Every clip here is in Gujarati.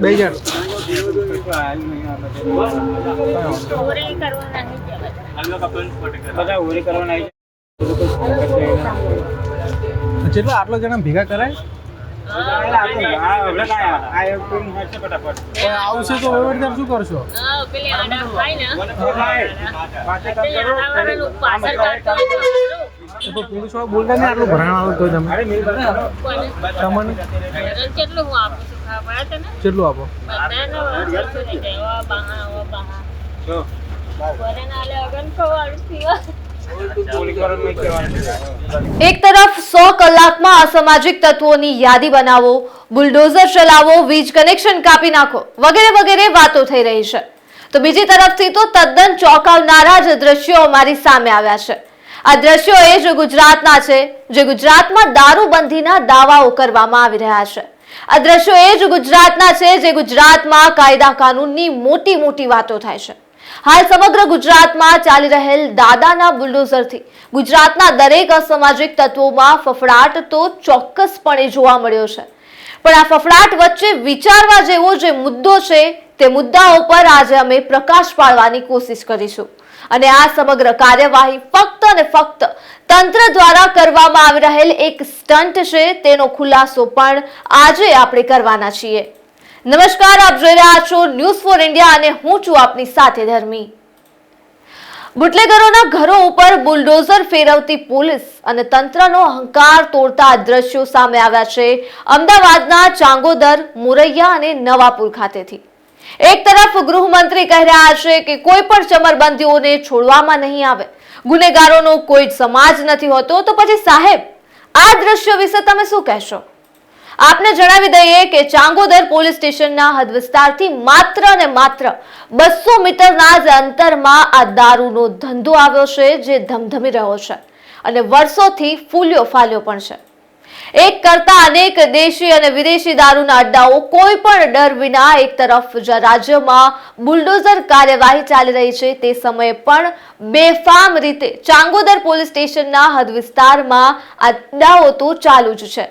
બે હજાર. જેટલા આટલા જણા ભેગા કરાય? આવશે તો વહીવટદાર શું કરશો? વાળા બોલતા નહીં આટલું ભરાણ આવે તો તમે? તમને? કેટલું હું આપું? કેટલું આપો. એક તરફ સો કલાકમાં અસામાજિક તત્વોની યાદી બનાવો બુલડોઝર ચલાવો વીજ કનેક્શન કાપી નાખો વગેરે વગેરે વાતો થઈ રહી છે. તો બીજી તરફથી તો તદ્દન ચોંકાવનારા જ દ્રશ્યો અમારી સામે આવ્યા છે. આ દ્રશ્યો એ જ ગુજરાતના છે જે ગુજરાતમાં દારૂબંધીના દાવાઓ કરવામાં આવી રહ્યા છે. આ દ્રશ્યો એ જ ગુજરાતના છે જે ગુજરાતમાં કાયદા કાનૂનની મોટી મોટી વાતો થાય છે. હાલ સમગ્ર ગુજરાતમાં ચાલી રહેલ દાદાના બુલડોઝરથી ગુજરાતના દરેક અસામાજિક તત્વોમાં ફફડાટ તો ચોક્કસપણે જોવા મળ્યો છે. પણ આ ફફડાટ વચ્ચે વિચારવા જેવો જે મુદ્દો છે, તે મુદ્દાઓ પર આજે અમે પ્રકાશ પાડવાની કોશિશ કરીશું. અને આ સમગ્ર કાર્યવાહી ફક્ત અને ફક્ત તંત્ર દ્વારા કરવામાં આવી રહેલ એક સ્ટન્ટ છે, તેનો ખુલાસો પણ આજે આપણે કરવાના છીએ. નમસ્કાર, આપ જોઈ રહ્યા છો ન્યૂઝ ફોર ઇન્ડિયા અને હું છું આપની સાથે ધર્મી. બુટલેગરોના ઘરો ઉપર બુલડોઝર ફેરવતી પોલીસ અને તંત્રનો અહંકાર તોડતા દ્રશ્યો સામે આવ્યા છે અમદાવાદના ચાંગોદર, મુરૈયા અને નવાપુર ખાતેથી. એક તરફ ગૃહમંત્રી કહી રહ્યા છે કે કોઈ પણ ચમરબંધીઓને છોડવામાં નહીં આવે. ગુનેગારોનો કોઈ સમાજ નથી હોતો, તો પછી સાહેબ, આ દ્રશ્ય વિશે તમે શું કહેશો? આપને જણાવી દઈએ કે ચાંગોદર પોલીસ સ્ટેશનના હદ વિસ્તારથી માત્ર ને માત્ર બસો મીટરના જ અંતરમાં આ દારૂનો ધંધો આવ્યો છે, જે ધમધમી રહ્યો છે. અને વર્ષોથી ફૂલ્યો ફાલ્યો પણ છે. એક કરતા અનેક દેશી અને વિદેશી દારૂના અડ્ડાઓ કોઈ પણ ડર વિના એક તરફ જ્યાં રાજ્યમાં બુલડોઝર કાર્યવાહી ચાલી રહી છે. તે સમયે પણ બેફામ રીતે ચાંગોદર પોલીસ સ્ટેશનના હદ વિસ્તારમાં અડ્ડાઓ તો ચાલુ જ છે.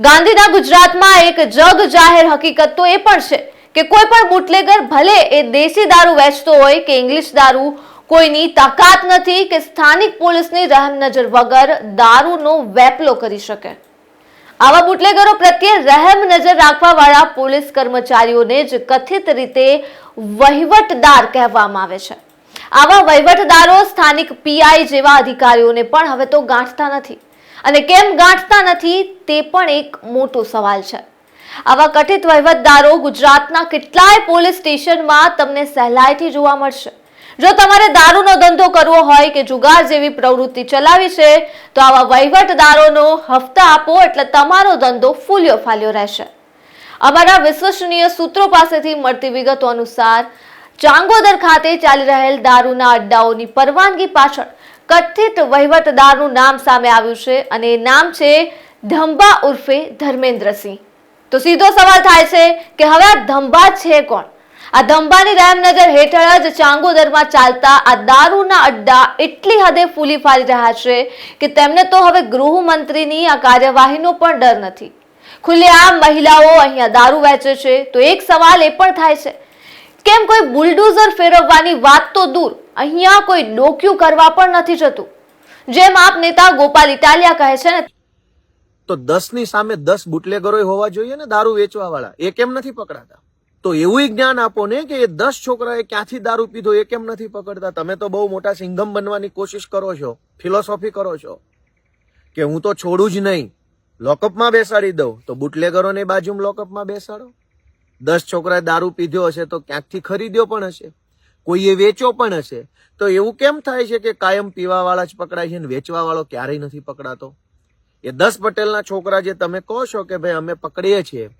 ગાંધીના ગુજરાતમાં એક જગ જાહેર હકીકત તો એ પણ છે કે કોઈ પણ બુટલેગર ભલે એ દેશી દારૂ વેચતો હોય કે ઇંગ્લિશ દારૂ, કોઈની તાકાત નથી કે સ્થાનિક પોલીસની રહેમ નજર વગર દારૂનો વેપલો કરી શકે. આવા બુટલેગરો પ્રત્યે રહેમ નજર રાખવા વાળા પોલીસ કર્મચારીઓને જ કથિત રીતે વહીવટદાર કહેવામાં આવે છે. આવા વહીવટદારો સ્થાનિક પીઆઈ જેવા અધિકારીઓને પણ હવે તો ગાંઠતા નથી. અને કેમ ગાંઠતા નથી તે પણ એક મોટો સવાલ છે. આવા કથિત વહીવટદારો ગુજરાતના કેટલાય પોલીસ સ્ટેશનમાં તમને સહેલાઈથી જોવા મળશે. જો તમારે દારૂનો ધંધો કરવો હોય કે જુગાર જેવી પ્રવૃત્તિ ચલાવી છે, તો આવા વહીવટદારોનો હપ્તા આપો એટલે તમારો ધંધો ફૂલ્યો ફાલ્યો રહેશે. અમારા વિશ્વસનીય સૂત્રો પાસેથી મળતી વિગતો અનુસાર, ચાંગોદર ખાતે ચાલી રહેલ દારૂના અડ્ડાઓની પરવાનગી પાછળ કથિત વહીવટદારનું નામ સામે આવ્યું છે અને નામ છે ધંબા ઉર્ફે ધર્મેન્દ્રસિંહ. તો સીધો સવાલ થાય છે કે હવે આ ધંબા છે કોણ? આ ધંબાની રામનગર હેઠળ જ ચાંગોદરમાં ચાલતા આ દારૂના અડ્ડા એટલી હદે ફૂલી ફાલી રહ્યા છે કે તેમને તો હવે ગૃહમંત્રીની આ કાર્યવાહીનો પણ ડર નથી. ખુલ્લેઆમ મહિલાઓ અહીંયા દારૂ વેચે છે, તો એક સવાલ એ પણ થાય છે. કેમ કોઈ બુલડોઝર ફેરવવાની વાત તો દૂર, અહીંયા કોઈ ડોક્યું કરવા પણ નથી જતું? જેમ આપ નેતા ગોપાલ ઇટાલિયા કહે છે ને તો દસની સામે દસ બુટલેગરો હોવા જોઈએ ને દારૂ વેચવા વાળા એ કેમ નથી પકડાતા? તો એવું જ્ઞાન આપો ને કે એ દસ છોકરાએ ક્યાંથી દારૂ પીધો એ કેમ નથી પકડતા? તમે તો બહુ મોટા સિંઘમ બનવાની કોશિશ કરો છો, ફિલોસોફી કરો છો કે હું તો છોડું જ નહીં. લોકઅપમાં બેસાડી દઉં. તો બુટલેગરોને બાજુમાં લોકઅપમાં બેસાડો. દસ છોકરાએ દારૂ પીધો હશે તો ક્યાંકથી ખરીદ્યો પણ હશે? કોઈએ વેચ્યો પણ હશે? તો એવું કેમ થાય છે કે કાયમ પીવા વાળા જ પકડાય છે ને વેચવા વાળો ક્યારેય નથી પકડાતો? એ દસ પટેલના છોકરા જે તમે કહો છો કે ભાઈ અમે પકડીએ છીએ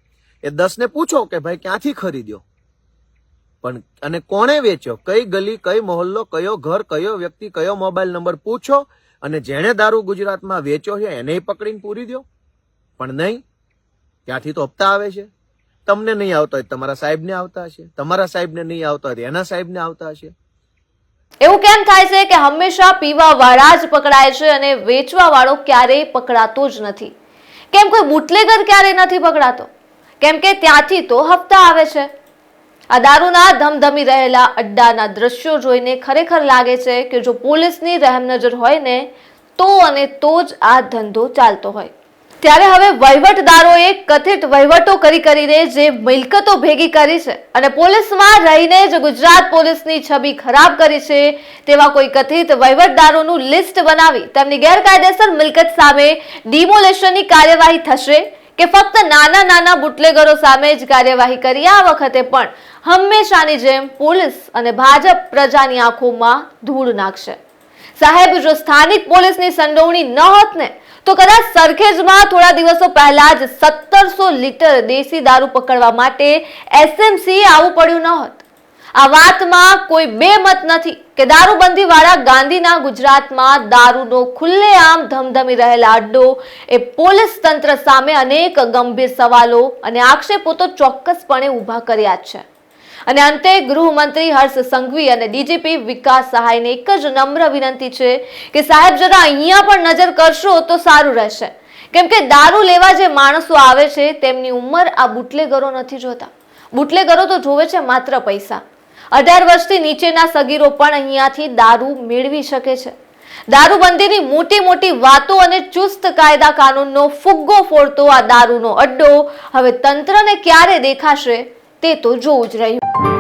એ દસ ને પૂછો કે ભાઈ ક્યાંથી ખરીદ્યો? પણ અને કોણે વેચ્યો? કઈ ગલી, કઈ મહોલ્લો, કયો ઘર, કયો વ્યક્તિ, કયો મોબાઈલ નંબર પૂછો અને જેણે દારૂ ગુજરાતમાં વેચ્યો છે એને પકડીને પૂરી દો પણ નહીં, ત્યાંથી તો હપ્તા આવે છે. તમને નહીં આવતા હોય તમારા સાહેબને આવતા હશે. તમારા સાહેબને નહીં આવતા હોય એના સાહેબને આવતા હશે. એવું કેમ થાય છે કે હંમેશા પીવા વાળા જ પકડાય છે અને વેચવા વાળો ક્યારેય પકડાતો જ નથી? કેમ કોઈ બુટલેગર ક્યારેય નથી પકડાતો? કેમ કે ત્યાંથી તો હપ્તા આવે છે. આ દારૂના ધમધમી રહેલા અડ્ડાના દ્રશ્યો જોઈને ખરેખર લાગે છે કે જો પોલીસની રહેમ નજર હોય ને, તો અને તો જ આ ધંધો ચાલતો હોય. ત્યારે હવે વહીવટદારોએ કથિત વહીવટો કરી કરીને જે મિલકતો ભેગી કરી છે અને પોલીસમાં રહીને જ ગુજરાત પોલીસની છબી ખરાબ કરી છે, તેવા કોઈ કથિત વહીવટદારોનું લિસ્ટ બનાવી તેમની ગેરકાયદેસર મિલકત સામે ડિમોલેશનની કાર્યવાહી થશે કે ફક્ત નાના નાના બુટલેગરો સામે જ કાર્યવાહી કરી આ વખતે પણ હંમેશાની જેમ પોલીસ અને ભાજપ પ્રજાની આંખોમાં ધૂળ નાખશે. સાહેબ, જો સ્થાનિક પોલીસની સંડોવણી ન હોત ને, તો કદાચ સરખેજમાં થોડા દિવસો પહેલા જ સત્તરસો લીટર દેશી દારૂ પકડવા માટે એસએમસી આવવું પડ્યું ન હોત. આ વાતમાં કોઈ બે મત નથી કે દારૂબંધી વાળા ગાંધીના ગુજરાતમાં દારૂનો ખુલ્લેઆમ ધમધમી રહેલા અડ્ડો એ પોલીસ તંત્ર સામે અનેક ગંભીર સવાલો અને આક્ષેપો તો ચોક્કસપણે ઊભા કર્યા છે. અને અંતે ગૃહમંત્રી હર્ષ સંઘવી અને ડીજીપી વિકાસ સહાયને એક જ નમ્ર વિનંતી છે કે સાહેબ જરા અહીંયા પણ નજર કરશો તો સારું રહેશે. કેમ કે દારૂ લેવા જે માણસો આવે છે તેમની ઉંમર આ બુટલેગરો નથી જોતા. બુટલેગરો તો જોવે છે માત્ર પૈસા. અઢાર વર્ષથી નીચેના સગીરો પણ અહીંયાથી દારૂ મેળવી શકે છે. દારૂબંધીની મોટી મોટી વાતો અને ચુસ્ત કાયદા કાનૂનનો ફુગ્ગો ફોડતો આ દારૂનો અડ્ડો હવે તંત્રને ક્યારે દેખાશે તે તો જોવું જ રહ્યું.